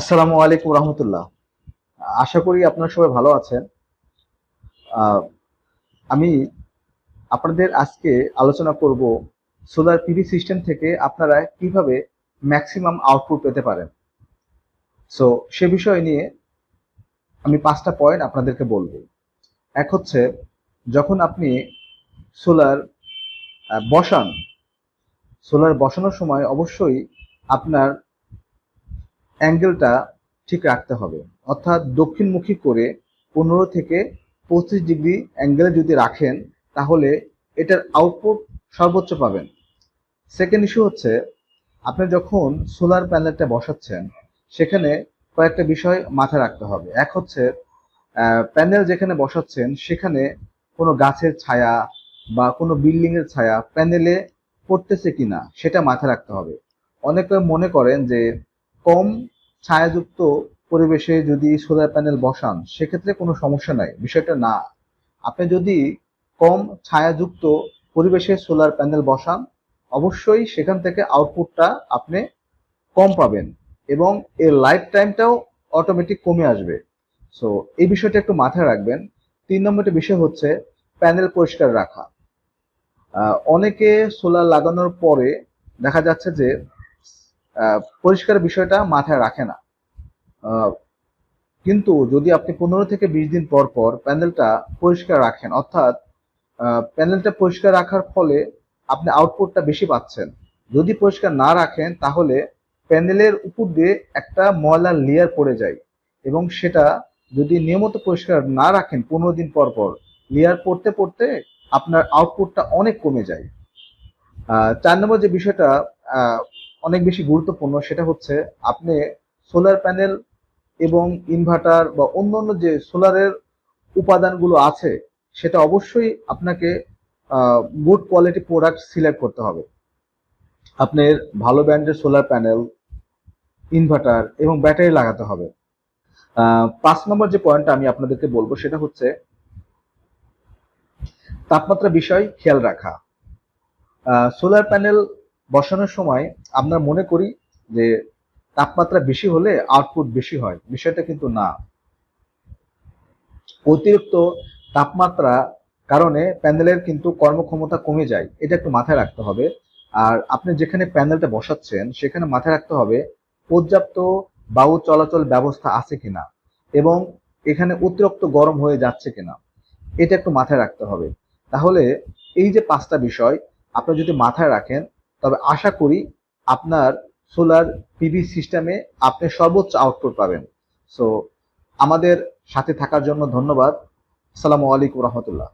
আসসালামু আলাইকুম রহমতুল্লাহ। আশা করি আপনারা সবাই ভালো আছেন। আমি আপনাদের আজকে আলোচনা করব সোলার পিভি সিস্টেম থেকে আপনারা কীভাবে ম্যাক্সিমাম আউটপুট পেতে পারেন। সো সে বিষয় নিয়ে আমি পাঁচটা পয়েন্ট আপনাদেরকে বলব। এক হচ্ছে, যখন আপনি সোলার বসান সোলার বসানোর সময় অবশ্যই আপনার অ্যাঙ্গেলটা ঠিক রাখতে হবে। অর্থাৎ দক্ষিণমুখী করে পনেরো থেকে পঁচিশ ডিগ্রি অ্যাঙ্গেলে যদি রাখেন, তাহলে এটার আউটপুট সর্বোচ্চ পাবেন। সেকেন্ড ইস্যু হচ্ছে, আপনি যখন সোলার প্যানেলটা বসাচ্ছেন, সেখানে কয়েকটা বিষয় মাথায় রাখতে হবে। এক হচ্ছে প্যানেল যেখানে বসাচ্ছেন, সেখানে কোনো গাছের ছায়া বা কোনো বিল্ডিং এর ছায়া প্যানেলে পড়তেছে কিনা, সেটা মাথায় রাখতে হবে। অনেকে মনে করেন যে কম ছায়াযুক্ত পরিবেশে যদি সোলার প্যানেল বসান, সেক্ষেত্রে কোনো সমস্যা নাই। বিষয়টা না। আপনি যদি কম ছায়াযুক্ত পরিবেশে সোলার প্যানেল বসান, অবশ্যই সেখান থেকে আউটপুটটা আপনি কম পাবেন এবং এর লাইফ টাইমটাও অটোমেটিক কমে আসবে। সো এই বিষয়টা একটু মাথায় রাখবেন। তিন নম্বরটি বিষয় হচ্ছে প্যানেল পরিষ্কার রাখা। অনেকে সোলার লাগানোর পরে দেখা যাচ্ছে যে পরিষ্কার বিষয়টা মাথায় রাখে না। কিন্তু যদি আপনি পনেরো থেকে বিশ দিন পর পর প্যানেলটা পরিষ্কার রাখেন, অর্থাৎ প্যানেলটা পরিষ্কার রাখার ফলে আপনি আউটপুটটা বেশি পাচ্ছেন। যদি পরিষ্কার না রাখেন, তাহলে প্যানেলের উপর দিয়ে একটা ময়লার লেয়ার পড়ে যায় এবং সেটা যদি নিয়মিত পরিষ্কার না রাখেন পনেরো দিন পর পর লেয়ার পড়তে পড়তে আপনার আউটপুটটা অনেক কমে যায়। চার নম্বর যে বিষয়টা অনেক বেশি গুরুত্বপূর্ণ সেটা হচ্ছে আপনি সোলার প্যানেল এবং ইনভার্টার বা অন্যান্য যে সোলারের উপাদানগুলো আছে, সেটা অবশ্যই আপনাকে গুড কোয়ালিটি প্রোডাক্ট সিলেক্ট করতে হবে। আপনার ভালো ব্র্যান্ডের সোলার প্যানেল ইনভার্টার এবং ব্যাটারি লাগাতে হবে। পাঁচ নম্বর যে পয়েন্টটা আমি আপনাদেরকে বলব, সেটা হচ্ছে তাপমাত্রা বিষয় খেয়াল রাখা। সোলার প্যানেল বসানোর সময় আমরা মনে করি যে তাপমাত্রা বেশি হলে আউটপুট বেশি হয়। বিষয়টা কিন্তু না। অতিরিক্ত তাপমাত্রা কারণে প্যানেলের কিন্তু কর্মক্ষমতা কমে যায়। এটা একটু মাথায় রাখতে হবে। আর আপনি যেখানে প্যানেলটা বসাচ্ছেন, সেখানে মাথায় রাখতে হবে পর্যাপ্ত বায়ু চলাচল ব্যবস্থা আছে কিনা এবং এখানে অতিরিক্ত গরম হয়ে যাচ্ছে কিনা। এটা একটু মাথায় রাখতে হবে। তাহলে এই যে পাঁচটা বিষয় আপনি যদি মাথায় রাখেন তবে আশা করি আপনার সোলার পিভি সিস্টেমে আপনি সর্বোচ্চ আউটপুট পাবেন। সো আমাদের সাথে থাকার জন্য ধন্যবাদ। আসসালামু আলাইকুম রহমতুল্লাহ।